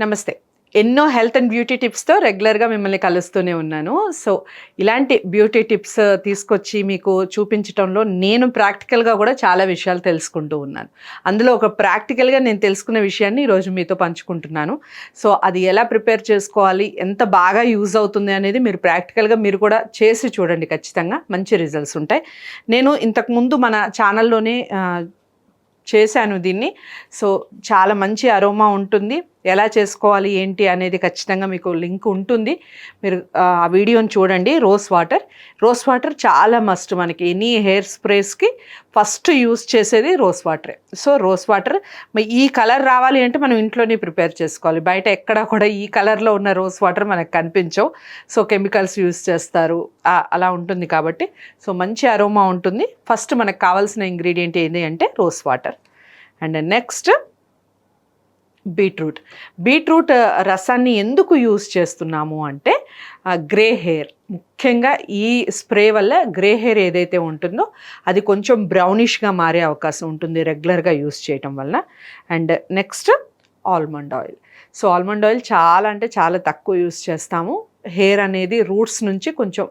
నమస్తే. ఎన్నో health and beauty టిప్స్తో రెగ్యులర్గా మిమ్మల్ని కలుస్తూనే ఉన్నాను. సో ఇలాంటి బ్యూటీ టిప్స్ తీసుకొచ్చి మీకు చూపించడంలో నేను ప్రాక్టికల్గా కూడా చాలా విషయాలు తెలుసుకుంటూ ఉన్నాను. అందులో ఒక ప్రాక్టికల్గా నేను తెలుసుకున్న విషయాన్ని ఈరోజు మీతో పంచుకుంటున్నాను. సో అది ఎలా ప్రిపేర్ చేసుకోవాలి ఎంత బాగా యూజ్ అవుతుంది అనేది మీరు ప్రాక్టికల్గా మీరు కూడా చేసి చూడండి ఖచ్చితంగా. మంచి రిజల్ట్స్ ఉంటాయి. నేను ఇంతకుముందు మన ఛానల్లోనే చేశాను దీన్ని. సో చాలా మంచి అరోమా ఉంటుంది. ఎలా చేసుకోవాలి ఏంటి అనేది ఖచ్చితంగా మీకు లింక్ ఉంటుంది. మీరు ఆ వీడియోని చూడండి. Rose water. రోస్ వాటర్ చాలా మస్ట్ మనకి. ఎనీ హెయిర్ స్ప్రేస్కి ఫస్ట్ యూస్ చేసేది రోస్ వాటరే. సో రోస్ వాటర్ ఈ కలర్ రావాలి అంటే మనం ఇంట్లోనే ప్రిపేర్ చేసుకోవాలి. బయట ఎక్కడ కూడా ఈ కలర్లో ఉన్న రోస్ వాటర్ మనకు కనిపించవు. సో కెమికల్స్ యూస్ చేస్తారు. అలా ఉంటుంది కాబట్టి. సో మంచి అరోమా ఉంటుంది. ఫస్ట్ మనకు కావాల్సిన ఇంగ్రీడియంట్ ఏంటి అంటే rose water. And next beetroot. Beetroot రసాన్ని ఎందుకు యూస్ చేస్తున్నాము అంటే గ్రే హెయిర్. ముఖ్యంగా ఈ స్ప్రే వల్ల గ్రే హెయిర్ ఏదైతే ఉంటుందో అది కొంచెం బ్రౌనిష్గా మారే అవకాశం ఉంటుంది రెగ్యులర్గా యూస్ చేయటం వల్ల and next almond oil. So almond oil చాలా అంటే చాలా తక్కువ యూస్ చేస్తాము. హెయిర్ అనేది రూట్స్ నుంచి కొంచెం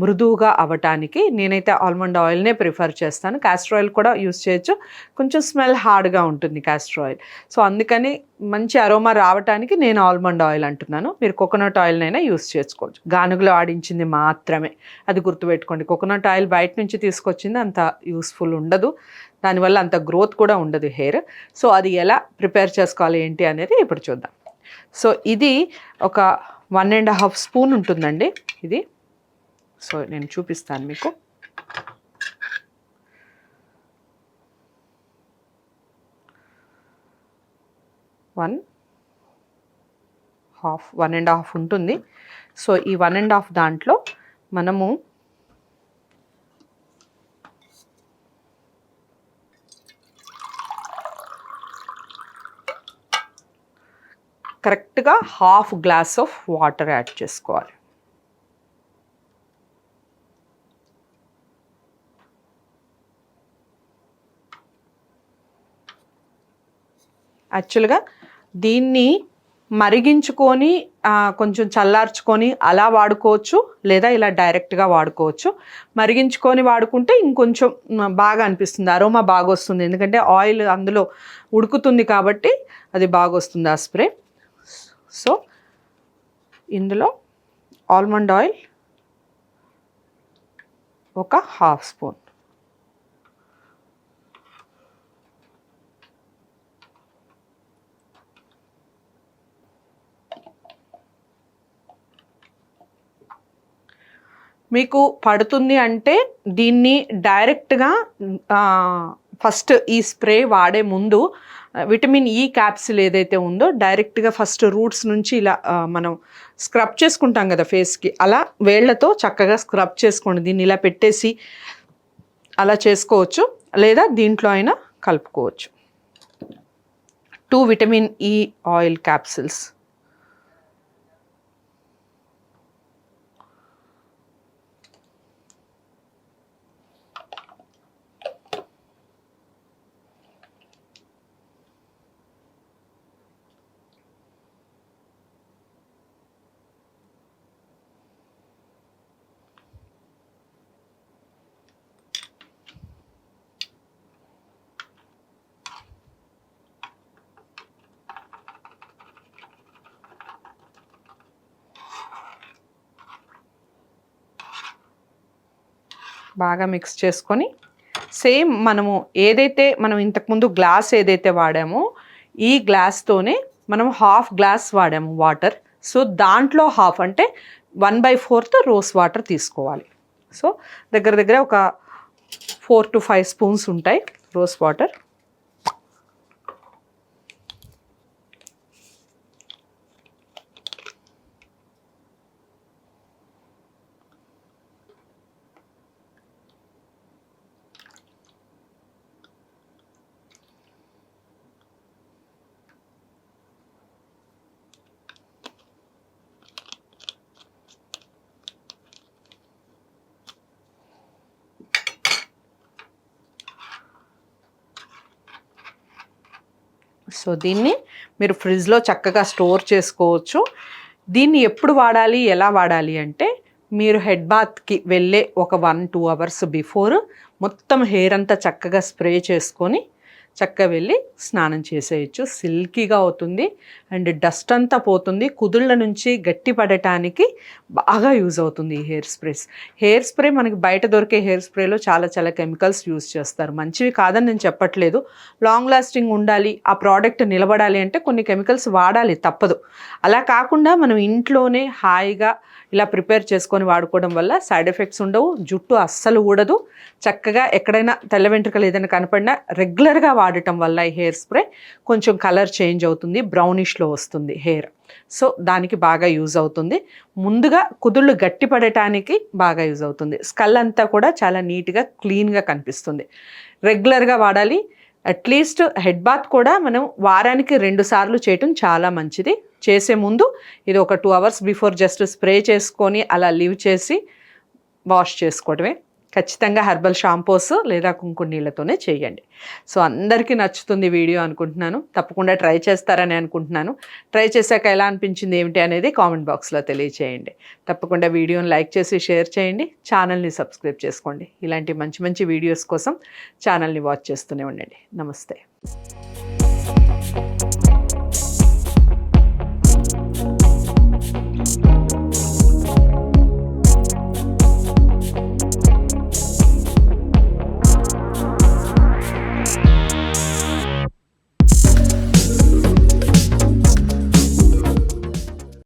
మృదువుగా అవ్వటానికి నేనైతే ఆల్మండ్ ఆయిల్నే ప్రిఫర్ చేస్తాను. కాస్టర్ ఆయిల్ కూడా యూస్ చేయొచ్చు. కొంచెం స్మెల్ హార్డ్గా ఉంటుంది కాస్టర్ ఆయిల్ సో అందుకని మంచి అరోమా రావటానికి నేను ఆల్మండ్ ఆయిల్ అంటున్నాను. మీరు కోకోనట్ ఆయిల్నైనా యూస్ చేసుకోవచ్చు. గానుగలో ఆడించింది మాత్రమే. అది గుర్తుపెట్టుకోండి. కోకోనట్ ఆయిల్ బయట నుంచి తీసుకొచ్చింది అంత యూస్ఫుల్ ఉండదు. దానివల్ల అంత గ్రోత్ కూడా ఉండదు హెయిర్. సో అది ఎలా ప్రిపేర్ చేసుకోవాలి ఏంటి అనేది ఇప్పుడు చూద్దాం. సో ఇది ఒక వన్ అండ్ హాఫ్ స్పూన్ ఉంటుందండి. ఇది సో నేను చూపిస్తాను మీకు. One half one and half ఉంటుంది. సో ఈ వన్ అండ్ హాఫ్ దాంట్లో మనము కరెక్ట్గా half glass of water add చేసుకోవాలి. యాక్చువల్గా దీన్ని మరిగించుకొని కొంచెం చల్లార్చుకొని అలా వాడుకోవచ్చు లేదా ఇలా డైరెక్ట్గా వాడుకోవచ్చు. మరిగించుకొని వాడుకుంటే ఇంకొంచెం బాగా అనిపిస్తుంది. అరోమా బాగా వస్తుంది ఎందుకంటే ఆయిల్ అందులో ఉడుకుతుంది కాబట్టి అది బాగా వస్తుంది ఆ స్ప్రే. సో ఇందులో ఆల్మండ్ ఆయిల్ ఒక హాఫ్ స్పూన్. మీకు పడుతుంది అంటే దీన్ని డైరెక్ట్గా ఫస్ట్ ఈ స్ప్రే వాడే ముందు విటమిన్ ఈ క్యాప్సిల్ ఏదైతే ఉందో డైరెక్ట్గా ఫస్ట్ రూట్స్ నుంచి ఇలా మనం స్క్రబ్ చేసుకుంటాం కదా ఫేస్కి అలా వేళ్ళతో చక్కగా స్క్రబ్ చేసుకోండి. దీన్ని ఇలా పెట్టేసి అలా చేసుకోవచ్చు. లేదా దీంట్లో అయినా కలుపుకోవచ్చు. Two vitamin E oil capsules. బాగా మిక్స్ చేసుకొని సేమ్ మనము ఏదైతే మనం ఇంతకుముందు గ్లాస్ ఏదైతే వాడామో ఈ గ్లాస్తోనే మనం హాఫ్ గ్లాస్ వాడాము వాటర్. సో దాంట్లో హాఫ్ అంటే one by fourth rose water తీసుకోవాలి. సో దగ్గర దగ్గర ఒక ఫోర్ టు ఫైవ్ స్పూన్స్ ఉంటాయి రోస్ వాటర్. సో దీన్ని మీరు ఫ్రిడ్జ్లో చక్కగా స్టోర్ చేసుకోవచ్చు. దీన్ని ఎప్పుడు వాడాలి? ఎలా వాడాలి అంటే మీరు హెడ్ బాత్కి వెళ్ళే ఒక వన్ టూ అవర్స్ బిఫోర్ మొత్తం హెయిర్ అంతా చక్కగా స్ప్రే చేసుకొని చక్కగా వెళ్ళి స్నానం చేసేయచ్చు. సిల్కీగా అవుతుంది. అండ్ డస్ట్ అంతా పోతుంది. కుదుళ్ళ నుంచి గట్టి పడటానికి బాగా యూజ్ అవుతుంది ఈ హెయిర్ స్ప్రేస్. హెయిర్ స్ప్రే మనకి బయట దొరికే హెయిర్ స్ప్రేలో చాలా చాలా కెమికల్స్ యూజ్ చేస్తారు. మంచివి కాదని నేను చెప్పట్లేదు. లాంగ్ లాస్టింగ్ ఉండాలి ఆ ప్రోడక్ట్ నిలబడాలి అంటే కొన్ని కెమికల్స్ వాడాలి తప్పదు. అలా కాకుండా మనం ఇంట్లోనే హాయిగా ఇలా ప్రిపేర్ చేసుకొని వాడుకోవడం వల్ల సైడ్ ఎఫెక్ట్స్ ఉండవు జుట్టు అస్సలు ఊడదు. చక్కగా ఎక్కడైనా తెల్ల వెంట్రుకలు ఏదైనా కనపడినా రెగ్యులర్గా వాడటం వల్ల ఈ హెయిర్ స్ప్రే కొంచెం కలర్ చేంజ్ అవుతుంది బ్రౌనిష్లో వస్తుంది హెయిర్. సో దానికి బాగా యూజ్ అవుతుంది. ముందుగా కుదుళ్ళు గట్టి పడటానికి బాగా యూజ్ అవుతుంది. స్కల్ అంతా కూడా చాలా నీట్గా క్లీన్గా కనిపిస్తుంది. రెగ్యులర్గా వాడాలి. అట్లీస్ట్ హెడ్ బాత్ కూడా మనం వారానికి రెండు సార్లు చేయటం చాలా మంచిది. చేసే ముందు ఇది ఒక two hours before just spray చేసుకొని అలా లీవ్ చేసి వాష్ చేసుకోవడమే ఖచ్చితంగా హెర్బల్ షాంపూస్ లేదా కుంకుడు నీళ్ళతోనే చేయండి. సో అందరికీ నచ్చుతుంది వీడియో అనుకుంటున్నాను. తప్పకుండా ట్రై చేస్తారని అనుకుంటున్నాను. ట్రై చేశాక ఎలా అనిపించింది ఏమిటి అనేది కామెంట్ బాక్స్లో తెలియచేయండి. తప్పకుండా వీడియోని లైక్ చేసి షేర్ చేయండి. ఛానల్ని సబ్స్క్రైబ్ చేసుకోండి. ఇలాంటి మంచి మంచి వీడియోస్ కోసం ఛానల్ని వాచ్ చేస్తూనే ఉండండి. నమస్తే.